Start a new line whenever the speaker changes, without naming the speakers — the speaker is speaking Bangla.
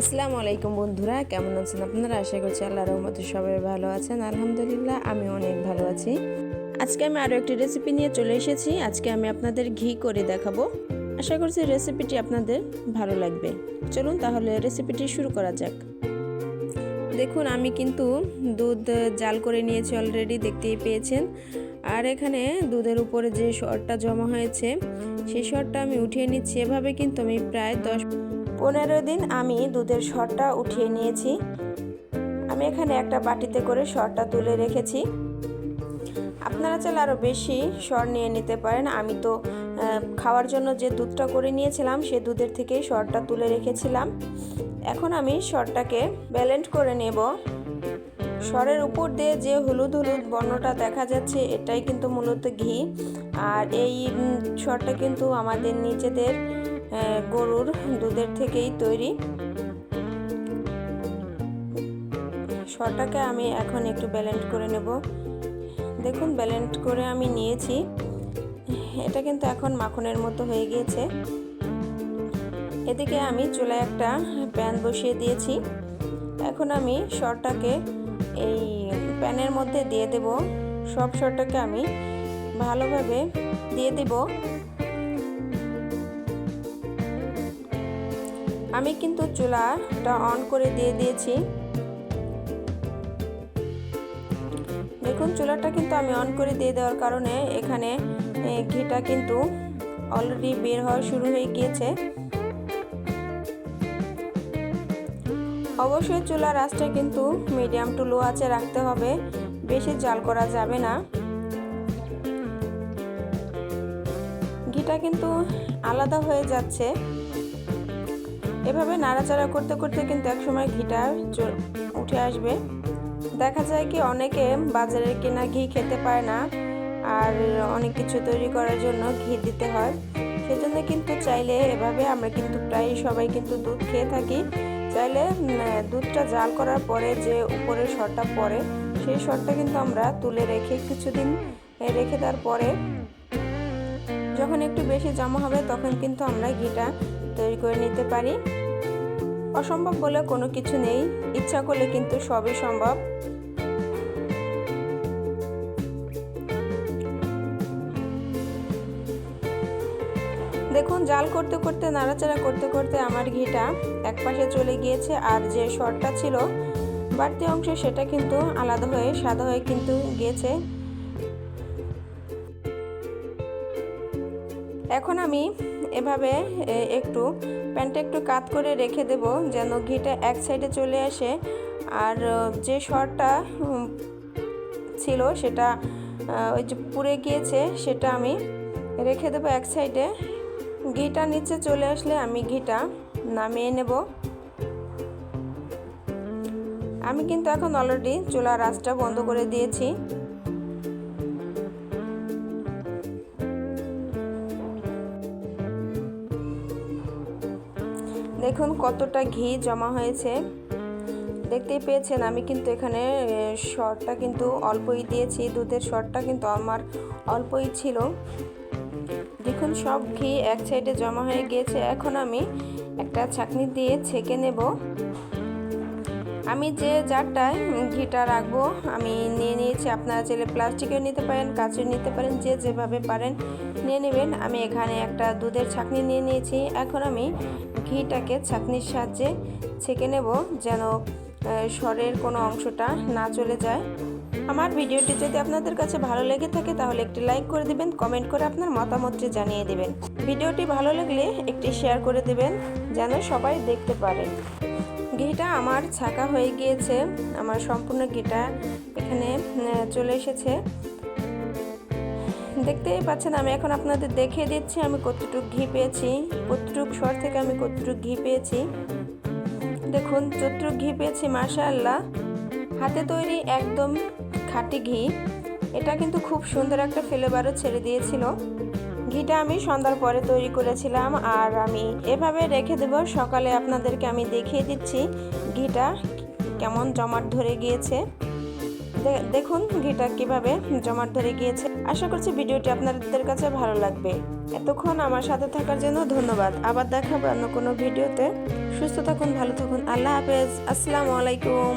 আসসালামু আলাইকুম বন্ধুরা, কেমন আছেন আপনারা? আশা করছি আল্লাহ রহমতে সবাই ভালো আছেন। আলহামদুলিল্লাহ, আমি অনেক ভালো আছি। আজকে আমি আরও একটি রেসিপি নিয়ে চলে এসেছি। আজকে আমি আপনাদের ঘি করে দেখাবো। আশা করছি রেসিপিটি আপনাদের ভালো লাগবে। চলুন তাহলে রেসিপিটি শুরু করা যাক। দেখুন, আমি কিন্তু দুধ জাল করে নিয়েছি অলরেডি দেখতেই পেয়েছেন। আর এখানে দুধের উপরে যে শরটা জমা হয়েছে, সেই শরটা আমি উঠিয়ে নিচ্ছি। এভাবে কিন্তু আমি প্রায় দশ পনেরো দিন আমি দুধের শরটা উঠিয়ে নিয়েছি। আমি এখানে একটা বাটিতে করে শরটা তুলে রেখেছি। আপনারা চাইলে আরও বেশি সর নিয়ে নিতে পারেন। আমি তো খাওয়ার জন্য যে দুধটা করে নিয়েছিলাম, সে দুধের থেকেই সরটা তুলে রেখেছিলাম। এখন আমি সরটাকে ব্যালেন্ড করে নেব। সরের উপর দিয়ে যে হলুদ হলুদ বর্ণটা দেখা যাচ্ছে, এটাই কিন্তু মূলত ঘি। আর এই সরটা কিন্তু আমাদের নিজেদের দুধের থেকেই তৈরি। সরটাকে আমি এখন একটু ব্যালেন্ড করে নেব। দেখুন ব্যালেন্ড করে আমি নিয়েছি। এটা কিন্তু এখন মাখনের মতো হয়ে গিয়েছে। এদিকে আমি চুলায় একটা প্যান বসিয়ে দিয়েছি। এখন আমি শরটাকে এই প্যানের মধ্যে দিয়ে দেব। সব শরটাকে আমি ভালোভাবে দিয়ে দেব। আমি কিন্তু চুলাটা অন করে দিয়ে দিয়েছি। দেখুন, চুলাটা কিন্তু আমি অন করে দিয়ে দেওয়ার কারণে এখানে ঘিটা কিন্তু অলরেডি বের হওয়া শুরু হয়ে গিয়েছে। অবশ্যই চুলার আঁচটা কিন্তু মিডিয়াম টু লো আঁচে রাখতে হবে, বেশি জাল করা যাবে না। ঘিটা কিন্তু আলাদা হয়ে যাচ্ছে। এভাবে নাড়াচাড়া করতে করতে কিন্তু একসময় ঘিটা উঠে আসবে। দেখা যায় কি অনেকে বাজারের কেনা ঘি খেতে পায় না, আর অনেক কিছু তৈরি করার জন্য ঘি দিতে হয়। সেজন্য কিন্তু চাইলে এভাবে আমরা কিন্তু প্রায় সবাই কিন্তু দুধ খেয়ে থাকি। চাইলে দুধটা জাল করার পরে যে উপরের শরটা পড়ে, সেই শরটা কিন্তু আমরা তুলে রেখে কিছুদিন রেখে দেওয়ার পরে যখন একটু বেশি জমা হবে তখন কিন্তু আমরা ঘিটা তৈরি করে নিতে পারি। অসম্ভব বলে কোনো কিছু নেই। ইচ্ছা করলে কিন্তু সবই সম্ভব। দেখুন, জাল করতে করতে, নাড়াচাড়া করতে করতে আমার ঘিটা এক পাশে চলে গিয়েছে আর যে শরটা ছিল বাড়তি অংশ সেটা কিন্তু আলাদা হয়ে, সাদা হয়ে কিন্তু গিয়েছে। এখন আমি এভাবে একটু প্যানটা একটু কাত করে রেখে দেব, যেন ঘিটা এক সাইডে চলে আসে। আর যে শরটা ছিল সেটা ওই যে পুড়ে গিয়েছে সেটা আমি রেখে দেবো এক সাইডে। ঘিটা নিচে চলে আসলে আমি ঘিটা নামিয়ে নেব। আমি কিন্তু এখন অলরেডি চুলার আঁচটা বন্ধ করে দিয়েছি। দেখুন কতটা ঘি জমা হয়েছে। দেখতেই পেয়েছেন আমি কিন্তু এখানে শরটা কিন্তু অল্পই দিয়েছি, দুধের শরটা কিন্তু আমার অল্পই ছিল। দেখুন সব ঘি এক সাইডে জমা হয়ে গিয়েছে। এখন আমি একটা ছাঁকনি দিয়ে ছেঁকে নেব। আমি যে জারটায় ঘিটা রাখব, আমি নিয়ে নিয়েছি। আপনারা চাইলে প্লাস্টিকের নিতে পারেন কাঁচের নিতে পারেন, যে যেভাবে পারেন নিয়ে নেবেন। আমি এখানে একটা দুধের ছাকনি নিয়ে নিয়েছি। এখন আমি ঘিটাকে ছাকনির সাহায্যে ছেঁকে নেব যেন স্বরের কোনো অংশটা না চলে যায়। আমার ভিডিওটি যদি আপনাদের কাছে ভালো লেগে থাকে, তাহলে একটি লাইক করে দিবেন, কমেন্ট করে আপনার মতামতটি জানিয়ে দিবেন। ভিডিওটি ভালো লাগলে একটি শেয়ার করে দিবেন, যেন সবাই দেখতে পারে। ঘিটা আমার ছাকা হয়ে গিয়েছে। আমার সম্পূর্ণ ঘিটা এখানে চলে এসেছে। দেখতেই পাচ্ছেন, আমি এখন আপনাদের দেখিয়ে দিচ্ছি, আমি কতটুকু ঘি পেয়েছি, কতটুক স্বর থেকে আমি কতটুক ঘি পেয়েছি। দেখুন, যতটুক ঘি পেয়েছি মাশা আল্লাহ হাতে তৈরি একদম খাঁটি ঘি। এটা কিন্তু খুব সুন্দর একটা ফ্লেভারও ছেড়ে দিয়েছিল। ঘিটা আমি সন্ধ্যার পরে তৈরি করেছিলাম আর আমি এভাবে রেখে দেব। সকালে আপনাদেরকে আমি দেখিয়ে দিচ্ছি ঘিটা কেমন জমাট ধরে গিয়েছে। দেখুন ঘিটা কীভাবে জমাট ধরে গিয়েছে। আশা করছি ভিডিওটি আপনাদের কাছে ভালো লাগবে। এতক্ষণ আমার সাথে থাকার জন্য ধন্যবাদ। আবার দেখাবো অন্য কোনো ভিডিওতে। সুস্থ থাকুন, ভালো থাকুন। আল্লাহ হাফেজ। আসসালামু আলাইকুম।